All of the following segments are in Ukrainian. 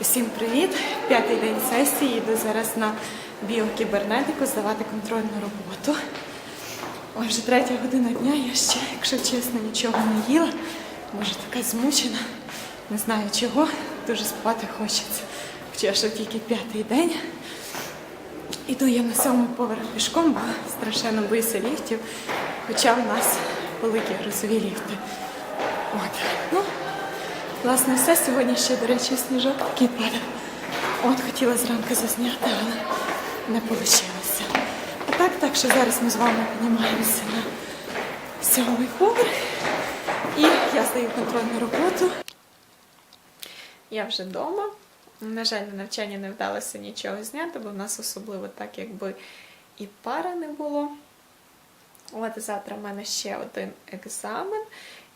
Усім привіт! П'ятий день сесії. Йду зараз на біокібернетику здавати контрольну роботу. Ой, вже третя година дня, я ще, якщо чесно, нічого не їла. Може, така змучена. Не знаю чого. Дуже спати хочеться. Хоча що тільки п'ятий день. Іду я на сьомий поверх пішком, бо страшенно боюся ліфтів. Хоча в нас великі грузові ліфти. От. Ну, Власне, все. Сьогодні ще, до речі, сніжок такий падав. От хотіла зранку засняти, але не вийшло. А так, так що зараз ми з вами піднімаємося на сьомий поверх. І я здаю контрольну роботу. Я вже вдома. На жаль, на навчання не вдалося нічого зняти, бо в нас особливо так, якби і пара не було. От завтра в мене ще один екзамен.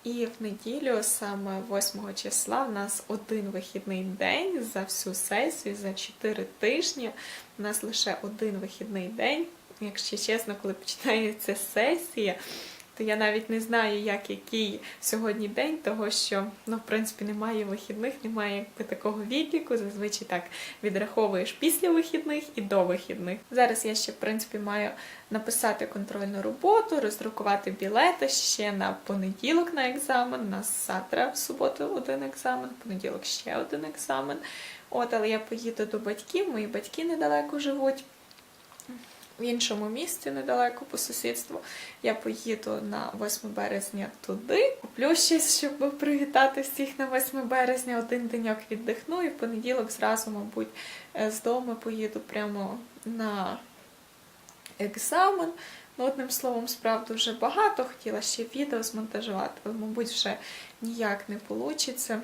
І в неділю, саме 8 числа, в нас один вихідний день за всю сесію, за 4 тижні. У нас лише один вихідний день. Якщо чесно, коли починається сесія, то я навіть не знаю, як який сьогодні день, того що ну, в принципі немає вихідних, немає якби такого відліку. Зазвичай так відраховуєш після вихідних і до вихідних. Зараз я ще в принципі маю написати контрольну роботу, роздрукувати білети ще на понеділок на екзамен. На завтра в суботу один екзамен, в понеділок ще один екзамен. От, але я поїду до батьків, мої батьки недалеко живуть в іншому місті недалеко по сусідству. Я поїду на 8 березня туди. Куплю щось, щоб привітати всіх на 8 березня. Один деньок віддихну і в понеділок зразу, мабуть, е, з дому поїду прямо на екзамен. Ну, одним словом, справ дуже багато. Хотіла ще відео змонтажувати, але, мабуть, вже ніяк не вийде.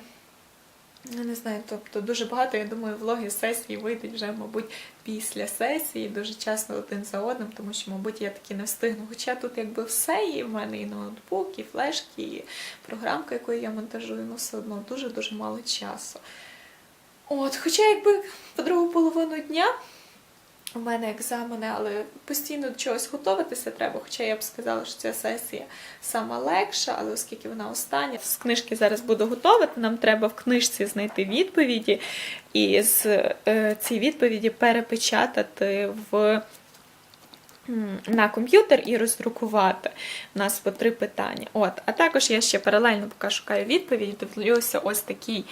Я не знаю, тобто дуже багато, я думаю, влоги сесії вийдуть вже, мабуть, після сесії, дуже часто один за одним, тому що, мабуть, я таки не встигну. Хоча тут якби все є, в мене і ноутбук, і флешки, і програмка, якою я монтажую, ну все одно дуже-дуже мало часу. От, хоча якби по другу половину дня у мене екзамени, але постійно до чогось готуватися треба. Хоча я б сказала, що ця сесія сама легша, але оскільки вона остання, з книжки зараз буду готувати, нам треба в книжці знайти відповіді і з е, ці відповіді перепечатати в. На комп'ютер і роздрукувати У нас по три питання. От, а також я ще паралельно поки шукаю відповіді, дивлюся ось такий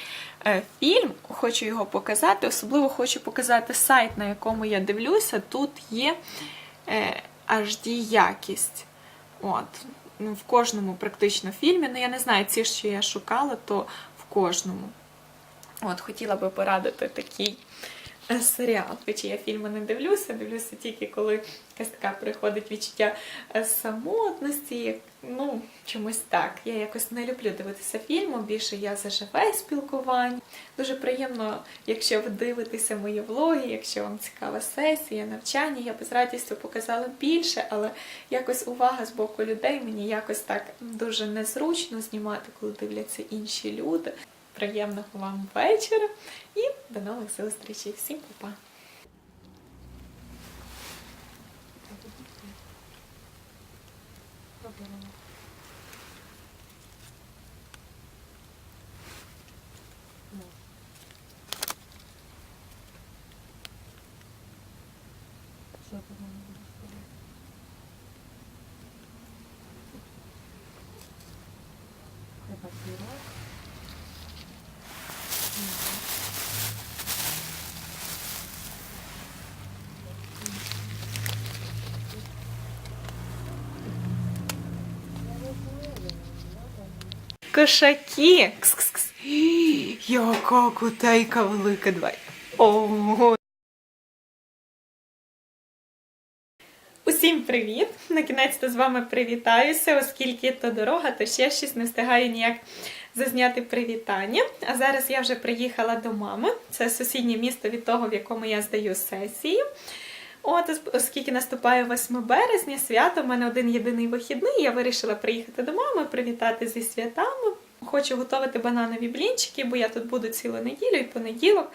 е, фільм, хочу його показати. Особливо хочу показати сайт, на якому я дивлюся. Тут є е, HD якість. От. Ну, в кожному практично фільмі. Ну, я не знаю, ці, що я шукала, то в кожному. От, хотіла би порадити такий е, серіал. Хоча я фільми не дивлюся, дивлюся тільки коли якась така приходить відчуття е, самотності. Ну, чомусь так. Я якось не люблю дивитися фільми, більше я за живе спілкування. Дуже приємно, якщо ви дивитеся мої влоги, якщо вам цікава сесія, навчання, я б з радістю показала більше, але якось увага з боку людей мені якось так дуже незручно знімати, коли дивляться інші люди. Приємного вам вечора і não, esse ilustrativo sem poupar. Thank you. Кошаки! Кс-кс-кс. Яка кутейка велика, давай. Ого. Усім привіт! На кінець з вами привітаюся, оскільки то дорога, то ще щось не встигаю ніяк зазняти привітання. А зараз я вже приїхала до мами. Це сусіднє місто від того, в якому я здаю сесію. От, оскільки наступає 8 березня, свято, в мене один єдиний вихідний, я вирішила приїхати до мами, привітати зі святами. Хочу готувати бананові блінчики, бо я тут буду цілу неділю і понеділок.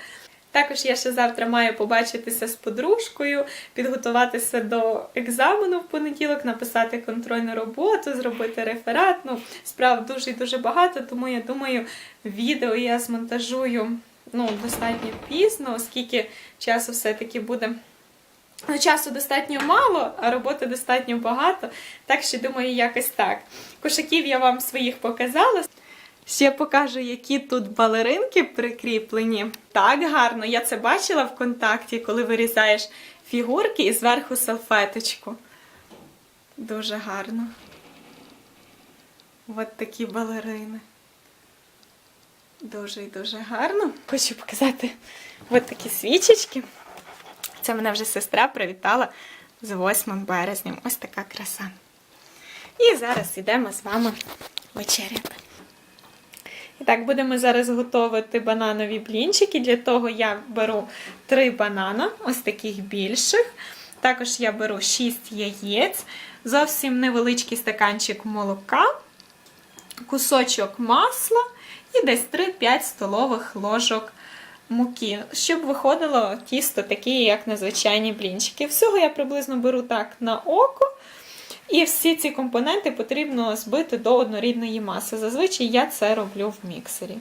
Також я ще завтра маю побачитися з подружкою, підготуватися до екзамену в понеділок, написати контрольну роботу, зробити реферат. Ну, справ дуже і дуже багато, тому я думаю, відео я змонтажую ну, достатньо пізно, оскільки часу все-таки буде. Ну, часу достатньо мало, а роботи достатньо багато. Так що думаю, якось так. Кошаків я вам своїх показала. Ще покажу, які тут балеринки прикріплені. Так гарно. Я це бачила в контакті, коли вирізаєш фігурки і зверху салфеточку. Дуже гарно. От такі балерини. Дуже і дуже гарно. Хочу показати от такі свічечки. Це мене вже сестра привітала з 8 березням. Ось така краса. І зараз йдемо з вами вечеряти. І так, будемо зараз готувати бананові блінчики. Для того я беру 3 банана, ось таких більших. Також я беру 6 яєць, зовсім невеличкий стаканчик молока, кусочок масла і десь 3-5 столових ложок муки, щоб виходило тісто таке, як на звичайні блінчики. Всього я приблизно беру так на око. І всі ці компоненти потрібно збити до однорідної маси. Зазвичай я це роблю в міксері.